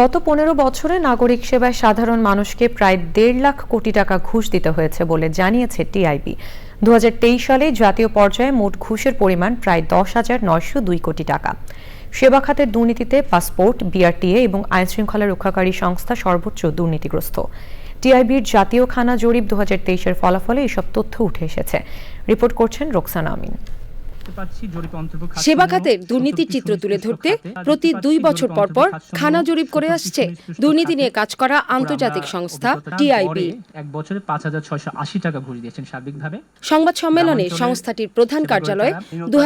গত পনেরো বছরে নাগরিক সেবায় সাধারণ মানুষকে প্রায় দেড় লাখ কোটি টাকা ঘুষ দিতে হয়েছে বলে জানিয়েছে টিআইবি। দু সালে জাতীয় পর্যায়ে মোট ঘুষের পরিমাণ প্রায় দশ হাজার নয়শো দুই কোটি টাকা। সেবা খাতের দুর্নীতিতে পাসপোর্ট, বিআরটিএ এবং আইনশৃঙ্খলা রক্ষাকারী সংস্থা সর্বোচ্চ দুর্নীতিগ্রস্ত। টিআইবির জাতীয় খানা জরিপ দু হাজার ফলাফলে এসব তথ্য উঠে এসেছে। রিপোর্ট করছেন রোকসানা আমিন। সেবা খাতের দুর্নীতির চিত্র তুলে ধরতে প্রতি দুই বছর পর পর খানা জরিপ করে আসছে। দুর্নীতি নিয়ে কাজ করা আন্তর্জাতিক সংস্থা টিআইবি। এক বছরে পাঁচ হাজার ছয়শো আশি টাকা ঘুষ দিয়েছেন সার্বিকভাবে। সংবাদ সম্মেলনে সংস্থাটির প্রধান কার্যালয়ে দু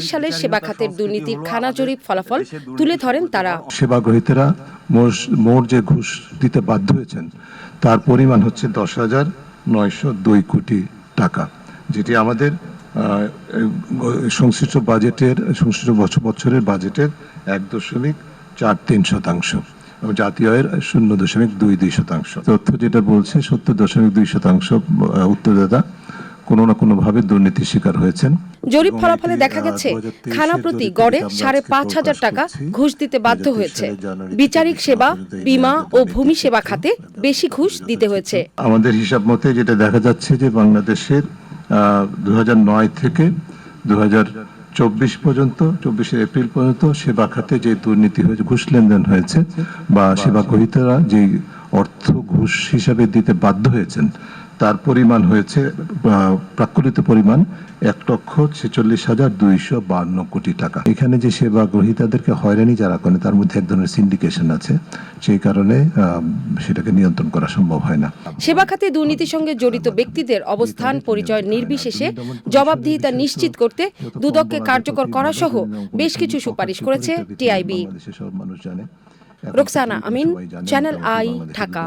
সালের সেবা খাতের দুর্নীতির খানা জরিপ ফলাফল তুলে ধরেন তারা। সেবা গ্রহীতারা মোট- যে ঘুষ দিতে বাধ্য হয়েছেন তার পরিমাণ হচ্ছে দশ হাজার নয়শো দুই কোটি টাকা যেটি আমাদের সংশ্লিষ্ট বাজেটের সংশ্লিষ্ট বছর বছরের বাজেটের এক দশমিক চার তিন শতাংশ এবং জাতীয় আয়ের শূন্য দশমিক দুই দুই শতাংশ। তথ্য যেটা বলছে সত্তর দশমিক দুই শতাংশ উত্তরদাতা কোনো না কোনো ভাবে দুর্নীতির শিকার হয়েছেন। জরিপ ফলাফলে দেখা গেছে খানা প্রতি গড়ে সাড়ে পাঁচ হাজার টাকা ঘুষ দিতে বাধ্য হয়েছে। বিচারিক সেবা বিমা ও ভূমি সেবা খাতে বেশি ঘুষ দিতে হয়েছে। আমাদের হিসাব মতে যেটা দেখা যাচ্ছে যে বাংলাদেশের দু নয় থেকে দু চব্বিশ পর্যন্ত, চব্বিশে এপ্রিল পর্যন্ত সেবা খাতে যে দুর্নীতি হয়েছে, ঘুষ লেনদেন হয়েছে, বা সেবা গ্রহীতারা যে অর্থ ঘুষ হিসাবে দিতে বাধ্য হয়েছেন তার পরিমাণ হয়েছে আহ, পরিমাণ এক লক্ষ ছেচল্লিশ হাজার দুইশো বান্ন কোটি টাকা। এখানে যে সেবা গ্রহীতাদেরকে হয়রানি যারা করে তার মধ্যে এক ধরনের সিন্ডিকেশন আছে। সেই কারণে সেটাকে নিয়ন্ত্রণ করা সম্ভব হয় না। সেবা খাতে দুর্নীতির সঙ্গে জড়িত ব্যক্তিদের অবস্থান পরিচয় নির্বিশেষে জবাবদিহিতা নিশ্চিত করতে দুদককে কার্যকর করা সহ বেশ কিছু সুপারিশ করেছে TIB. Roksana Amin channel I Dhaka.